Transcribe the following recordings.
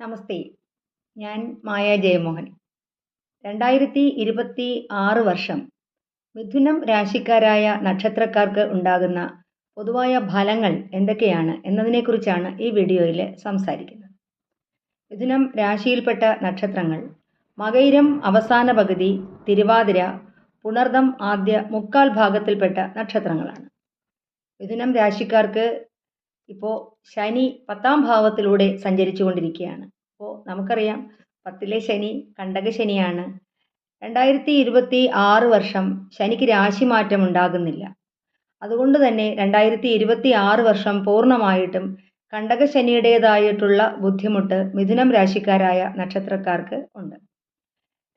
നമസ്തേ. ഞാൻ മായ ജയമോഹൻ. രണ്ടായിരത്തി ഇരുപത്തി ആറ് വർഷം മിഥുനം രാശിക്കാരായ നക്ഷത്രക്കാർക്ക് ഉണ്ടാകുന്ന പൊതുവായ ഫലങ്ങൾ എന്തൊക്കെയാണ് എന്നതിനെക്കുറിച്ചാണ് ഈ വീഡിയോയിൽ സംസാരിക്കുന്നത്. മിഥുനം രാശിയിൽപ്പെട്ട നക്ഷത്രങ്ങൾ മകൈരം അവസാന പകുതി തിരുവാതിര പുണർദം ആദ്യ മുക്കാൽ ഭാഗത്തിൽപ്പെട്ട നക്ഷത്രങ്ങളാണ്. മിഥുനം രാശിക്കാർക്ക് ഇപ്പോൾ ശനി പത്താം ഭാവത്തിലൂടെ സഞ്ചരിച്ചു കൊണ്ടിരിക്കുകയാണ് നമുക്കറിയാം. പത്തിലെ ശനി കണ്ടക ശനിയാണ്. രണ്ടായിരത്തി ഇരുപത്തി ആറ് വർഷം ശനിക്ക് രാശി മാറ്റം ഉണ്ടാകുന്നില്ല. അതുകൊണ്ട് തന്നെ രണ്ടായിരത്തി ഇരുപത്തി ആറ് വർഷം പൂർണമായിട്ടും കണ്ടക ശനിയുടേതായിട്ടുള്ള ബുദ്ധിമുട്ട് മിഥുനം രാശിക്കാരായ നക്ഷത്രക്കാർക്ക് ഉണ്ട്.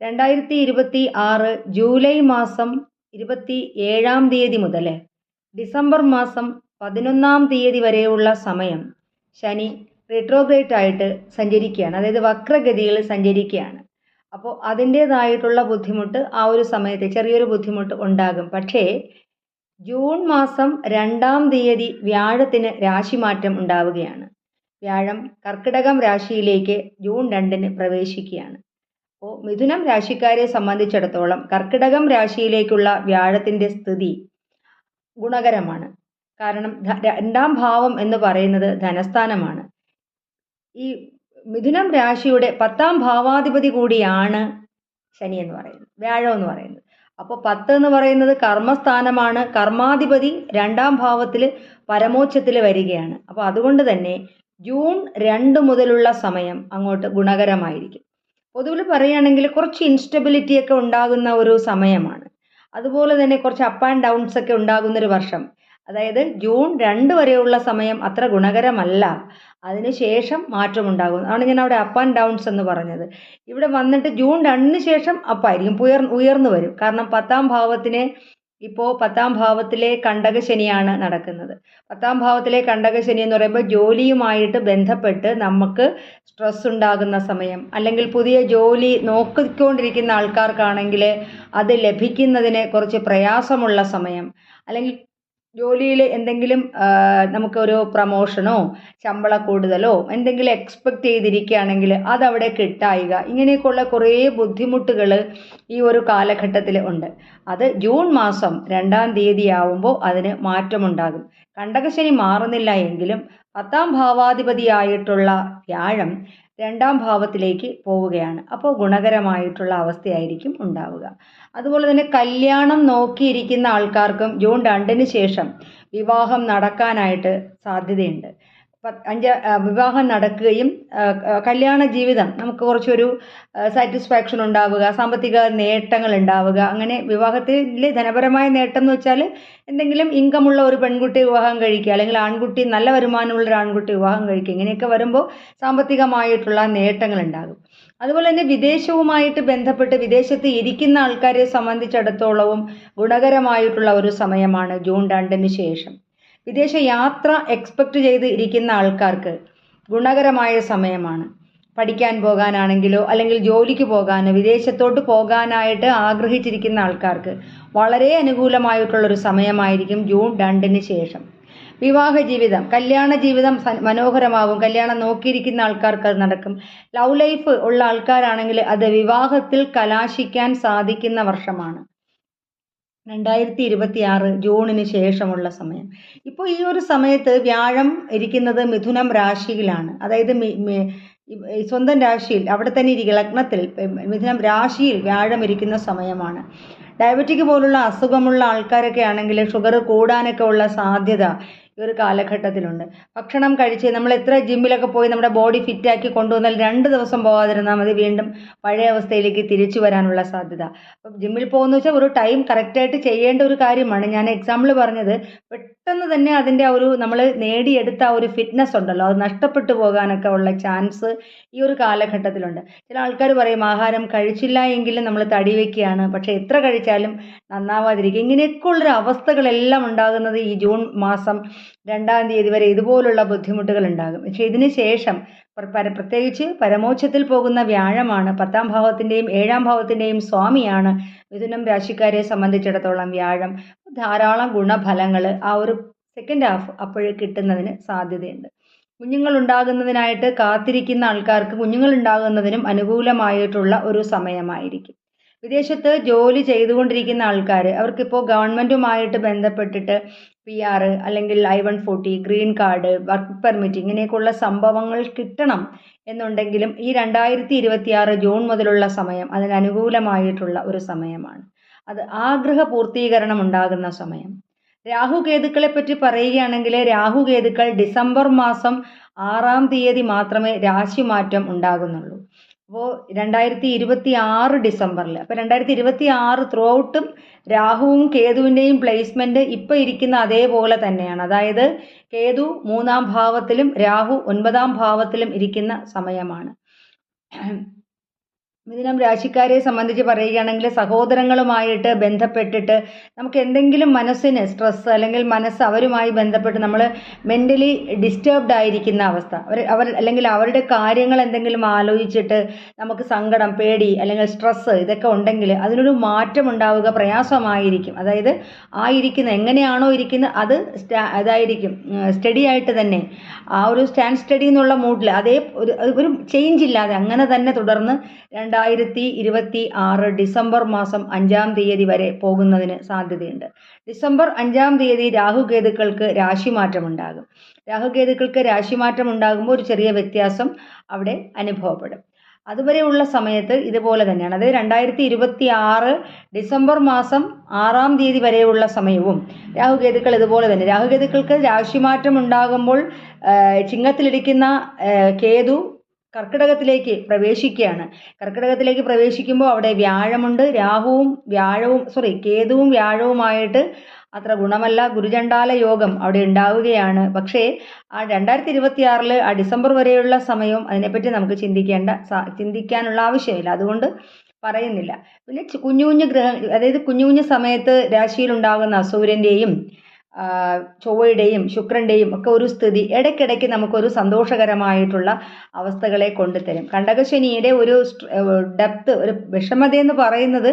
രണ്ടായിരത്തി ഇരുപത്തി ആറ് ജൂലൈ മാസം ഇരുപത്തി ഏഴാം തീയതി മുതൽ ഡിസംബർ മാസം പതിനൊന്നാം തീയതി വരെയുള്ള സമയം ശനി റിട്രോഗ്രേറ്റ് ആയിട്ട് സഞ്ചരിക്കുകയാണ്. അതായത് വക്രഗതിയിൽ സഞ്ചരിക്കുകയാണ്. അപ്പോൾ അതിന്റേതായിട്ടുള്ള ബുദ്ധിമുട്ട് ആ ഒരു സമയത്ത് ചെറിയൊരു ബുദ്ധിമുട്ട് ഉണ്ടാകും. പക്ഷേ ജൂൺ മാസം രണ്ടാം തീയതി വ്യാഴത്തിന് രാശിമാറ്റം ഉണ്ടാവുകയാണ്. വ്യാഴം കർക്കിടകം രാശിയിലേക്ക് ജൂൺ രണ്ടിന് പ്രവേശിക്കുകയാണ്. അപ്പോൾ മിഥുനം രാശിക്കാരെ സംബന്ധിച്ചിടത്തോളം കർക്കിടകം രാശിയിലേക്കുള്ള വ്യാഴത്തിന്റെ സ്ഥിതി ഗുണകരമാണ്. കാരണം രണ്ടാം ഭാവം എന്ന് പറയുന്നത് ധനസ്ഥാനമാണ്. ഈ മിഥുനം രാശിയുടെ പത്താം ഭാവാധിപതി കൂടിയാണ് ശനി എന്ന് പറയുന്നത് വ്യാഴം എന്ന് പറയുന്നത്. അപ്പോൾ പത്ത് എന്ന് പറയുന്നത് കർമ്മസ്ഥാനമാണ്. കർമാധിപതി രണ്ടാം ഭാവത്തിൽ പരമോച്ചത്തിൽ വരികയാണ്. അപ്പോൾ അതുകൊണ്ട് തന്നെ ജൂൺ രണ്ട് മുതലുള്ള സമയം അങ്ങോട്ട് ഗുണകരമായിരിക്കും. പൊതുവിൽ പറയുകയാണെങ്കിൽ കുറച്ച് ഇൻസ്റ്റബിലിറ്റി ഒക്കെ ഉണ്ടാകുന്ന ഒരു സമയമാണ്. അതുപോലെ തന്നെ കുറച്ച് അപ്പ് ആൻഡ് ഡൗൺസ് ഒക്കെ ഉണ്ടാകുന്ന ഒരു വർഷം. അതായത് ജൂൺ രണ്ട് വരെയുള്ള സമയം അത്ര ഗുണകരമല്ല. അതിനുശേഷം മാറ്റമുണ്ടാകും. അതാണ് ഞാൻ അവിടെ അപ്പ് ആൻഡ് ഡൗൺസ് എന്ന് പറഞ്ഞത്. ഇവിടെ വന്നിട്ട് ജൂൺ രണ്ടിന് ശേഷം അപ്പായിരിക്കും ഉയർ ഉയർന്നു വരും. കാരണം പത്താം ഭാവത്തിന് ഇപ്പോൾ പത്താം ഭാവത്തിലെ കണ്ടകശനിയാണ് നടക്കുന്നത്. പത്താം ഭാവത്തിലെ കണ്ടകശനി എന്ന് പറയുമ്പോൾ ജോലിയുമായിട്ട് ബന്ധപ്പെട്ട് നമുക്ക് സ്ട്രെസ് ഉണ്ടാകുന്ന സമയം അല്ലെങ്കിൽ പുതിയ ജോലി നോക്കിക്കൊണ്ടിരിക്കുന്ന ആൾക്കാർക്കാണെങ്കിൽ അത് ലഭിക്കുന്നതിന് കുറച്ച് പ്രയാസമുള്ള സമയം അല്ലെങ്കിൽ ജോലിയിൽ എന്തെങ്കിലും നമുക്കൊരു പ്രമോഷനോ ശമ്പള കൂടുതലോ എന്തെങ്കിലും എക്സ്പെക്റ്റ് ചെയ്തിരിക്കുകയാണെങ്കിൽ അതവിടെ കിട്ടായിക. ഇങ്ങനെയൊക്കെയുള്ള കുറേ ബുദ്ധിമുട്ടുകൾ ഈ ഒരു കാലഘട്ടത്തിൽ ഉണ്ട്. അത് ജൂൺ മാസം രണ്ടാം തീയതി ആവുമ്പോൾ അതിന് മാറ്റമുണ്ടാകും. കണ്ടകശനി മാറുന്നില്ല എങ്കിലും പത്താം ഭാവാധിപതിയായിട്ടുള്ള വ്യാഴം രണ്ടാം ഭാവത്തിലേക്ക് പോവുകയാണ്. അപ്പോൾ ഗുണകരമായിട്ടുള്ള അവസ്ഥയായിരിക്കും ഉണ്ടാവുക. അതുപോലെ തന്നെ കല്യാണം നോക്കിയിരിക്കുന്ന ആൾക്കാർക്കും ജൂൺ രണ്ടിന് ശേഷം വിവാഹം നടക്കാനായിട്ട് സാധ്യതയുണ്ട്. അഞ്ച് വിവാഹം നടക്കുകയും കല്യാണ ജീവിതം നമുക്ക് കുറച്ചൊരു സാറ്റിസ്ഫാക്ഷൻ ഉണ്ടാവുക സാമ്പത്തിക നേട്ടങ്ങൾ ഉണ്ടാവുക. അങ്ങനെ വിവാഹത്തിലെ ധനപരമായ നേട്ടം എന്ന് വെച്ചാൽ എന്തെങ്കിലും ഇൻകം ഉള്ള ഒരു പെൺകുട്ടി വിവാഹം കഴിക്കുക അല്ലെങ്കിൽ ആൺകുട്ടി നല്ല വരുമാനമുള്ള ഒരു ആൺകുട്ടി വിവാഹം കഴിക്കുക. ഇങ്ങനെയൊക്കെ വരുമ്പോൾ സാമ്പത്തികമായിട്ടുള്ള നേട്ടങ്ങൾ ഉണ്ടാകും. അതുപോലെ തന്നെ വിദേശവുമായിട്ട് ബന്ധപ്പെട്ട് വിദേശത്ത് ഇരിക്കുന്ന ആൾക്കാരെ സംബന്ധിച്ചിടത്തോളവും ഗുണകരമായിട്ടുള്ള ഒരു സമയമാണ് ജൂൺ രണ്ടിന് ശേഷം. വിദേശ യാത്ര എക്സ്പെക്റ്റ് ചെയ്ത് ഇരിക്കുന്ന ആൾക്കാർക്ക് ഗുണകരമായ സമയമാണ്. പഠിക്കാൻ പോകാനാണെങ്കിലോ അല്ലെങ്കിൽ ജോലിക്ക് പോകാനോ വിദേശത്തോട്ട് പോകാനായിട്ട് ആഗ്രഹിച്ചിരിക്കുന്ന ആൾക്കാർക്ക് വളരെ അനുകൂലമായിട്ടുള്ളൊരു സമയമായിരിക്കും ജൂൺ രണ്ടിന് ശേഷം. വിവാഹ ജീവിതം കല്യാണ ജീവിതം മനോഹരമാകും കല്യാണം നോക്കിയിരിക്കുന്ന ആൾക്കാർക്ക് അത് നടക്കും. ലവ് ലൈഫ് ഉള്ള ആൾക്കാരാണെങ്കിൽ അത് വിവാഹത്തിൽ കലാശിക്കാൻ സാധിക്കുന്ന വർഷമാണ്. രണ്ടായിരത്തി ഇരുപത്തി ആറ് ജൂണിന് ശേഷമുള്ള സമയം. ഇപ്പോൾ ഈ ഒരു സമയത്ത് വ്യാഴം ഇരിക്കുന്നത് മിഥുനം രാശിയിലാണ്. അതായത് സ്വന്തം രാശിയിൽ അവിടെ തന്നെ ഇരിക്കുക ലഗ്നത്തിൽ മിഥുനം രാശിയിൽ വ്യാഴം ഇരിക്കുന്ന സമയമാണ്. ഡയബറ്റിക് പോലുള്ള അസുഖമുള്ള ആൾക്കാരൊക്കെ ആണെങ്കിൽ ഷുഗർ കൂടാനൊക്കെ ഉള്ള സാധ്യത ഈ ഒരു കാലഘട്ടത്തിലുണ്ട്. ഭക്ഷണം കഴിച്ച് നമ്മൾ എത്ര ജിമ്മിലൊക്കെ പോയി നമ്മുടെ ബോഡി ഫിറ്റാക്കി കൊണ്ടുവന്നാൽ രണ്ട് ദിവസം പോകാതിരുന്നാൽ മതി. വീണ്ടും പഴയ അവസ്ഥയിലേക്ക് തിരിച്ചു വരാനുള്ള സാധ്യത. അപ്പം ജിമ്മിൽ പോകുന്ന വെച്ചാൽ ഒരു ടൈം കറക്റ്റായിട്ട് ചെയ്യേണ്ട ഒരു കാര്യമാണ്. ഞാൻ എക്സാമ്പിൾ പറഞ്ഞത് പെട്ടെന്ന് തന്നെ അതിന്റെ ഒരു നമ്മൾ നേടിയെടുത്ത ആ ഒരു ഫിറ്റ്നസ് ഉണ്ടല്ലോ. അത് നഷ്ടപ്പെട്ടു പോകാനൊക്കെ ഉള്ള ചാൻസ് ഈ ഒരു കാലഘട്ടത്തിലുണ്ട്. ചില ആൾക്കാർ പറയും ആഹാരം കഴിച്ചില്ല എങ്കിലും നമ്മൾ തടി വയ്ക്കുകയാണ് പക്ഷേ എത്ര കഴിച്ചാലും നന്നാവാതിരിക്കും. ഇങ്ങനെയൊക്കെ ഉള്ളൊരു അവസ്ഥകളെല്ലാം ഉണ്ടാകുന്നത് ഈ ജൂൺ മാസം രണ്ടാം തീയതി വരെ ഇതുപോലുള്ള ബുദ്ധിമുട്ടുകൾ ഉണ്ടാകും. പക്ഷേ ഇതിന് ശേഷം പ്രത്യേകിച്ച് പരമോച്ചത്തിൽ പോകുന്ന വ്യാഴമാണ്. പത്താം ഭാവത്തിന്റെയും ഏഴാം ഭാവത്തിന്റെയും സ്വാമിയാണ് മിഥുനം രാശിക്കാരെ സംബന്ധിച്ചിടത്തോളം വ്യാഴം. ധാരാളം ഗുണഫലങ്ങൾ ആ ഒരു സെക്കൻഡ് ഹാഫ് അപ്പോഴേ കിട്ടുന്നതിന് സാധ്യതയുണ്ട്. കുഞ്ഞുങ്ങൾ ഉണ്ടാകുന്നതിനായിട്ട് കാത്തിരിക്കുന്ന ആൾക്കാർക്ക് കുഞ്ഞുങ്ങൾ ഉണ്ടാകുന്നതിനും അനുകൂലമായിട്ടുള്ള ഒരു സമയമായിരിക്കും. വിദേശത്ത് ജോലി ചെയ്തുകൊണ്ടിരിക്കുന്ന ആൾക്കാർ അവർക്കിപ്പോൾ ഗവൺമെന്റുമായിട്ട് ബന്ധപ്പെട്ടിട്ട് പി ആർ അല്ലെങ്കിൽ I one forty green card work permit ഇങ്ങനെയൊക്കെയുള്ള സംഭവങ്ങൾ കിട്ടണം എന്നുണ്ടെങ്കിലും ഈ രണ്ടായിരത്തി ഇരുപത്തിയാറ് ജൂൺ മുതലുള്ള സമയം അതിനനുകൂലമായിട്ടുള്ള ഒരു സമയമാണ്. അത് ആഗ്രഹ പൂർത്തീകരണം ഉണ്ടാകുന്ന സമയം. രാഹുകേതുക്കളെ പറ്റി പറയുകയാണെങ്കിൽ രാഹുകേതുക്കൾ ഡിസംബർ മാസം ആറാം തീയതി മാത്രമേ രാശിമാറ്റം ഉണ്ടാകുന്നുള്ളൂ. അപ്പോൾ രണ്ടായിരത്തി ഇരുപത്തി ആറ് ഡിസംബറിൽ അപ്പോൾ രണ്ടായിരത്തി ഇരുപത്തി ആറ് ത്രൂ ഔട്ടും രാഹുവും കേതുവിന്റെയും പ്ലേസ്മെന്റ് ഇപ്പോൾ ഇരിക്കുന്ന അതേപോലെ തന്നെയാണ്. അതായത് കേതു മൂന്നാം ഭാവത്തിലും രാഹു ഒൻപതാം ഭാവത്തിലും ഇരിക്കുന്ന സമയമാണ്. മിഥുനം രാശിക്കാരെ സംബന്ധിച്ച് പറയുകയാണെങ്കിൽ സഹോദരങ്ങളുമായിട്ട് ബന്ധപ്പെട്ടിട്ട് നമുക്ക് എന്തെങ്കിലും മനസ്സിന് സ്ട്രെസ് അല്ലെങ്കിൽ മനസ്സ് അവരുമായി ബന്ധപ്പെട്ട് നമ്മൾ മെന്റലി ഡിസ്റ്റേബ്ഡ് ആയിരിക്കുന്ന അവസ്ഥ. അവർ അവർ അല്ലെങ്കിൽ അവരുടെ കാര്യങ്ങൾ എന്തെങ്കിലും ആലോചിച്ചിട്ട് നമുക്ക് സങ്കടം പേടി അല്ലെങ്കിൽ സ്ട്രെസ്സ് ഇതൊക്കെ ഉണ്ടെങ്കിൽ അതിനൊരു മാറ്റം ഉണ്ടാവുക പ്രയാസമായിരിക്കും. അതായത് ആ ഇരിക്കുന്ന എങ്ങനെയാണോ ഇരിക്കുന്നത് അത് അതായിരിക്കും സ്റ്റഡി ആയിട്ട് തന്നെ. ആ ഒരു സ്റ്റാൻഡ് സ്റ്റഡി എന്നുള്ള മൂഡിൽ അതേ ഒരു ഒരു ചേഞ്ച് ഇല്ലാതെ അങ്ങനെ തന്നെ തുടർന്ന് രണ്ടായിരത്തി ഇരുപത്തി ആറ് ഡിസംബർ മാസം അഞ്ചാം തീയതി വരെ പോകുന്നതിന് സാധ്യതയുണ്ട്. ഡിസംബർ അഞ്ചാം തീയതി രാഹുകേതുക്കൾക്ക് രാശിമാറ്റമുണ്ടാകും. രാഹുകേതുക്കൾക്ക് രാശിമാറ്റം ഉണ്ടാകുമ്പോൾ ഒരു ചെറിയ വ്യത്യാസം അവിടെ അനുഭവപ്പെടും. അതുവരെയുള്ള സമയത്ത് ഇതുപോലെ തന്നെയാണ്. അതായത് രണ്ടായിരത്തി ഇരുപത്തി ആറ് ഡിസംബർ മാസം ആറാം തീയതി വരെയുള്ള സമയവും രാഹുകേതുക്കൾ ഇതുപോലെ തന്നെ. രാഹുകേതുക്കൾക്ക് രാശിമാറ്റം ഉണ്ടാകുമ്പോൾ ചിങ്ങത്തിലിരിക്കുന്ന കേതു കർക്കിടകത്തിലേക്ക് പ്രവേശിക്കുകയാണ്. കർക്കിടകത്തിലേക്ക് പ്രവേശിക്കുമ്പോൾ അവിടെ വ്യാഴമുണ്ട്. രാഹുവും വ്യാഴവും സോറി കേതുവും വ്യാഴവുമായിട്ട് അത്ര ഗുണമല്ല. ഗുരുചണ്ടാല യോഗം അവിടെ ഉണ്ടാവുകയാണ്. പക്ഷേ ആ രണ്ടായിരത്തി ഇരുപത്തി ആ ഡിസംബർ വരെയുള്ള സമയവും അതിനെപ്പറ്റി നമുക്ക് ചിന്തിക്കേണ്ട ചിന്തിക്കാനുള്ള ആവശ്യമില്ല. അതുകൊണ്ട് പറയുന്നില്ല. പിന്നെ കുഞ്ഞു കുഞ്ഞു ഗ്രഹ അതായത് കുഞ്ഞു കുഞ്ഞു സമയത്ത് രാശിയിൽ ഉണ്ടാകുന്ന സൂര്യന്റെയും ചൊവ്വയുടെയും ശുക്രന്റെയും ഒക്കെ ഒരു സ്ഥിതി ഇടയ്ക്കിടയ്ക്ക് നമുക്കൊരു സന്തോഷകരമായിട്ടുള്ള അവസ്ഥകളെ കൊണ്ടുതരും. കണ്ടകശനിയുടെ ഒരു ഡെപ്ത് ഒരു വിഷമത എന്ന് പറയുന്നത്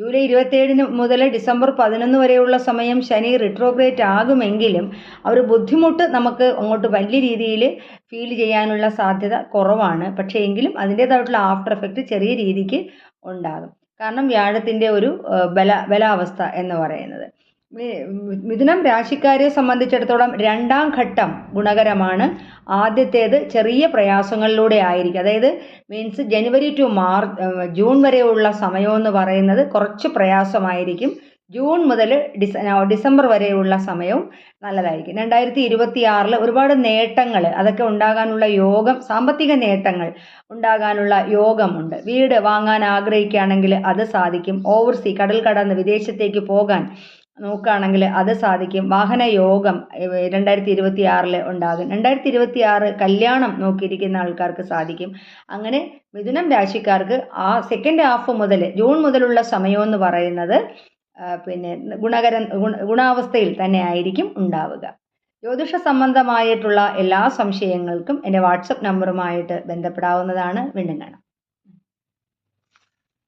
ജൂലൈ ഇരുപത്തേഴിന് മുതൽ ഡിസംബർ പതിനൊന്ന് വരെയുള്ള സമയം ശനി റിട്രോഗ്രേറ്റ് ആകുമെങ്കിലും ആ ഒരു ബുദ്ധിമുട്ട് നമുക്ക് അങ്ങോട്ട് വലിയ രീതിയിൽ ഫീൽ ചെയ്യാനുള്ള സാധ്യത കുറവാണ്. പക്ഷേ എങ്കിലും അതിന്റേതായിട്ടുള്ള ആഫ്റ്റർ എഫക്റ്റ് ചെറിയ രീതിക്ക് ഉണ്ടാകും. കാരണം വ്യാഴത്തിന്റെ ഒരു ബല ബലാവസ്ഥ എന്ന് പറയുന്നത്. മിഥുനം രാശിക്കാരെ സംബന്ധിച്ചിടത്തോളം രണ്ടാം ഘട്ടം ഗുണകരമാണ്. ആദ്യത്തേത് ചെറിയ പ്രയാസങ്ങളിലൂടെ ആയിരിക്കും. അതായത് means January to March June വരെയുള്ള സമയമെന്ന് പറയുന്നത് കുറച്ച് പ്രയാസമായിരിക്കും. ജൂൺ മുതൽ ഡിസ ഡിസംബർ വരെയുള്ള സമയവും നല്ലതായിരിക്കും. രണ്ടായിരത്തി ഇരുപത്തി ആറിൽ ഒരുപാട് നേട്ടങ്ങൾ അതൊക്കെ ഉണ്ടാകാനുള്ള യോഗം സാമ്പത്തിക നേട്ടങ്ങൾ ഉണ്ടാകാനുള്ള യോഗമുണ്ട്. വീട് വാങ്ങാൻ ആഗ്രഹിക്കുകയാണെങ്കിൽ അത് സാധിക്കും. ഓവർസീ കടൽ കടന്ന് വിദേശത്തേക്ക് പോകാൻ നോക്കുകയാണെങ്കിൽ അത് സാധിക്കും. വാഹന യോഗം രണ്ടായിരത്തി ഇരുപത്തി ആറിൽ ഉണ്ടാകും. രണ്ടായിരത്തി ഇരുപത്തി ആറ് കല്യാണം നോക്കിയിരിക്കുന്ന ആൾക്കാർക്ക് സാധിക്കും. അങ്ങനെ മിഥുനം രാശിക്കാർക്ക് ആ സെക്കൻഡ് ഹാഫ് മുതൽ ജൂൺ മുതലുള്ള സമയം എന്ന് പറയുന്നത് പിന്നെ ഗുണകര ഗുണാവസ്ഥയിൽ തന്നെ ആയിരിക്കും ഉണ്ടാവുക. ജ്യോതിഷ സംബന്ധമായിട്ടുള്ള എല്ലാ സംശയങ്ങൾക്കും എന്റെ വാട്സപ്പ് നമ്പറുമായിട്ട് ബന്ധപ്പെടാവുന്നതാണ് വീണ്ടും കാണാം